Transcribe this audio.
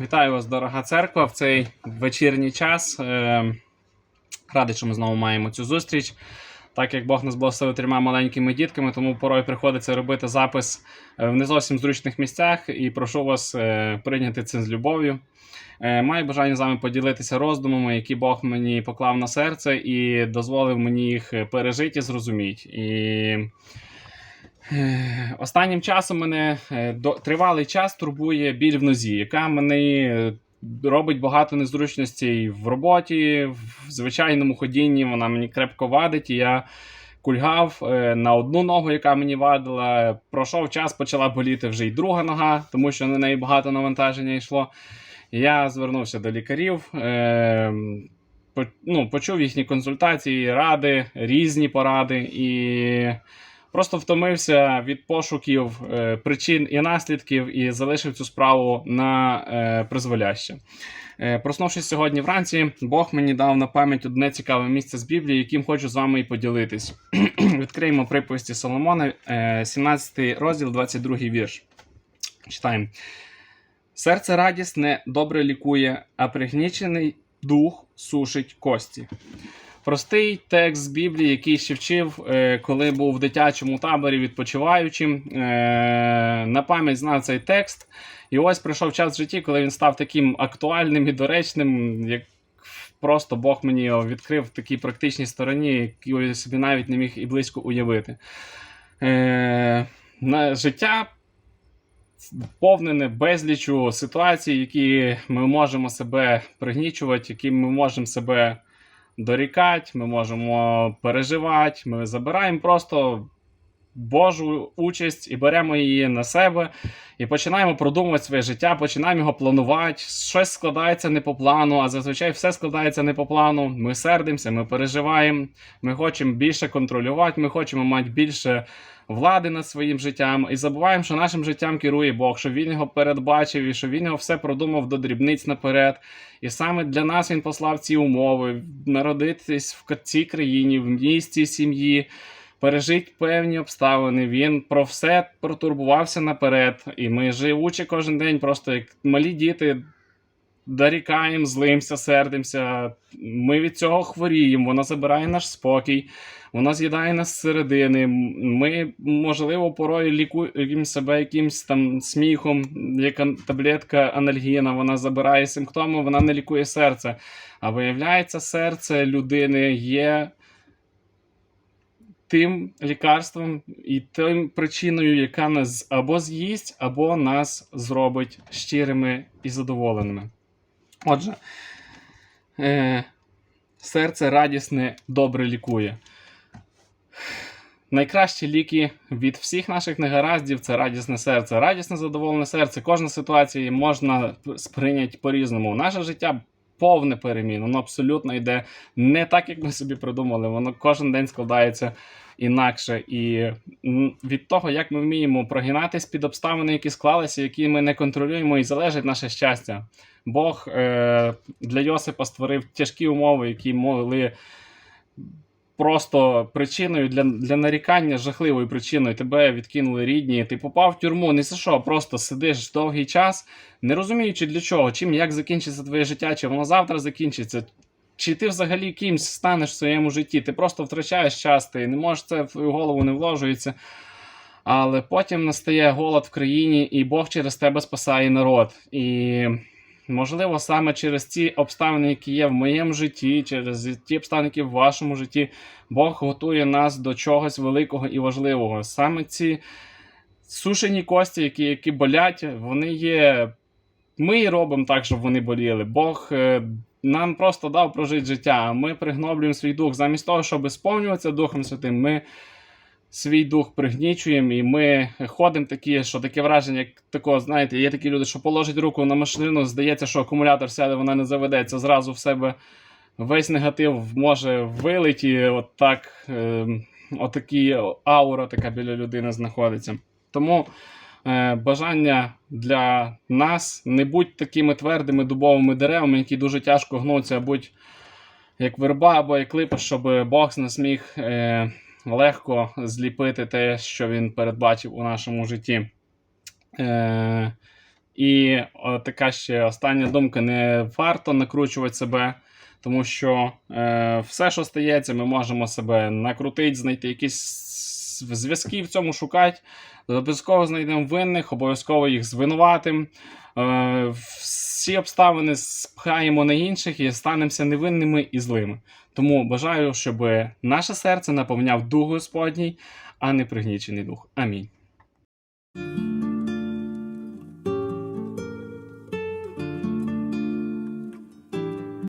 Вітаю вас, дорога церква, в цей вечірній час. Е, Радий, що ми знову маємо цю зустріч. Так як Бог нас благословив трьома маленькими дітками, тому порой приходиться робити запис е, в не зовсім зручних місцях і прошу вас е, прийняти це з любов'ю. Е, Маю бажання з вами поділитися роздумами, які Бог мені поклав на серце і дозволив мені їх е, пережити і зрозуміти. І Е, Останнім часом мене е, тривалий час турбує біль в нозі, яка мені е, робить багато незручностей в роботі, в звичайному ходінні. Вона мені крепко вадить, і я кульгав е, на одну ногу, яка мені вадила. Пройшов час, почала боліти вже й друга нога, тому що на неї багато навантаження йшло. Я звернувся до лікарів. Е, ну, почув їхні консультації, ради, різні поради і просто втомився від пошуків е, причин і наслідків і залишив цю справу на е, призволяще. Е, проснувшись сьогодні вранці, Бог мені дав на пам'ять одне цікаве місце з Біблії, яким хочу з вами і поділитись. Відкриємо приповісті Соломона, е, 17 розділ, 22 вірш. Читаємо. Серце радісне добре лікує, а пригнічений дух сушить кості. Простий текст з Біблії, який ще вчив, е, коли був в дитячому таборі відпочиваючим. Е, на пам'ять знав цей текст. І ось прийшов час в житті, коли він став таким актуальним і доречним, як просто Бог мені його відкрив в такій практичній стороні, яку я собі навіть не міг і близько уявити. Е, на життя повнене безлічу ситуацій, які ми можемо себе пригнічувати, які ми можемо себе дорікати, ми можемо переживати, ми забираємо просто Божу участь і беремо її на себе, і починаємо продумувати своє життя, починаємо його планувати. Щось складається не по плану, а зазвичай все складається не по плану. Ми сердимося, ми переживаємо, ми хочемо більше контролювати, ми хочемо мати більше влади над своїм життям і забуваємо, що нашим життям керує Бог, що він його передбачив і що він його все продумав до дрібниць наперед. І саме для нас він послав ці умови: народитись в цій країні, в місті сім'ї, пережити певні обставини. Він про все протурбувався наперед. І ми, живучи кожен день, просто як малі діти. Дорікаємо, злимося, сердимося. Ми від цього хворіємо, воно забирає наш спокій, воно з'їдає нас зсередини. Ми, можливо, порою лікуємо себе якимсь там сміхом, як таблетка анальгіна, вона забирає симптоми, вона не лікує серце. А виявляється, серце людини є тим лікарством і тим причиною, яка нас або з'їсть, або нас зробить щирими і задоволеними. Отже, е, серце радісне добре лікує. Найкращі ліки від всіх наших негараздів це радісне серце. Радісне задоволене серце. Кожна ситуація можна сприйняти по-різному. Наше життя повне перемін, воно абсолютно йде не так, як ми собі придумали. Воно кожен день складається інакше. І від того, як ми вміємо прогинатись під обставини, які склалися, які ми не контролюємо, і залежить наше щастя. Бог е, для Йосипа створив тяжкі умови, які могли просто причиною для, для нарікання, жахливою причиною тебе відкинули рідні. Ти попав в тюрму, не за що, просто сидиш довгий час, не розуміючи для чого, чим як закінчиться твоє життя, чи воно завтра закінчиться. Чи ти взагалі кимсь станеш в своєму житті? Ти просто втрачаєш час, ти не можеш це в твою голову не вложується. Але потім настає голод в країні, і Бог через тебе спасає народ. І можливо, саме через ці обставини, які є в моєму житті, через ті обставини, які в вашому житті, Бог готує нас до чогось великого і важливого. Саме ці сушені кості, які, які болять, вони є. Ми і робимо так, щоб вони боліли. Бог е, нам просто дав прожити життя, ми пригноблюємо свій дух. Замість того, щоб сповнюватися Духом Святим, ми свій дух пригнічуємо, і ми ходимо такі, що таке враження, як такого, знаєте, є такі люди, що положать руку на машину, здається, що акумулятор сяде, вона не заведеться. Зразу в себе весь негатив може вилеті, от так, е, отакі аура така біля людини знаходиться. Тому е, бажання для нас не будь такими твердими дубовими деревами, які дуже тяжко гнуться, а будь як верба або як липа, щоб Бог нас міг е, легко зліпити те, що він передбачив у нашому житті. Е, і така ще остання думка: не варто накручувати себе, тому що е, все, що стається, ми можемо себе накрутити, знайти якісь зв'язки в цьому шукати. Обов'язково знайдемо винних, обов'язково їх звинуватим. Е, всі обставини спхаємо на інших і станемося невинними і злими. Тому бажаю, щоб наше серце наповняв Дух Господній, а не пригнічений дух. Амінь.